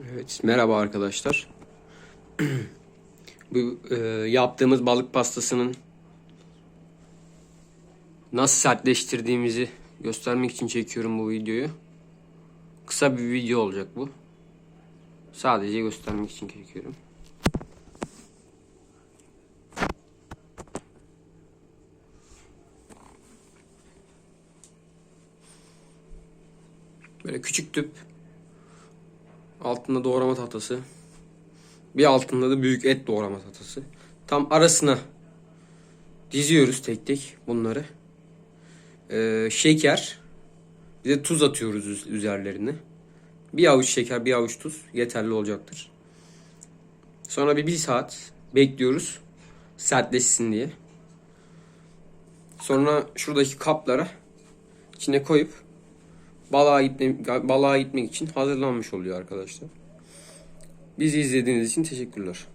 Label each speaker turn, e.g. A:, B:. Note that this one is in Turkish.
A: Evet, merhaba arkadaşlar. Bu e, yaptığımız balık pastasının nasıl sertleştirdiğimizi göstermek için çekiyorum bu videoyu. Kısa bir video olacak bu. Sadece göstermek için çekiyorum. Böyle küçük tüp Altında doğrama tahtası. Bir altında da büyük et doğrama tahtası. Tam arasına diziyoruz tek tek bunları. Ee, şeker. Bir de tuz atıyoruz üz- üzerlerine. Bir avuç şeker, bir avuç tuz yeterli olacaktır. Sonra bir, bir saat bekliyoruz. Sertleşsin diye. Sonra şuradaki kaplara içine koyup balığa, gitme, balığa gitmek için hazırlanmış oluyor arkadaşlar. Bizi izlediğiniz için teşekkürler.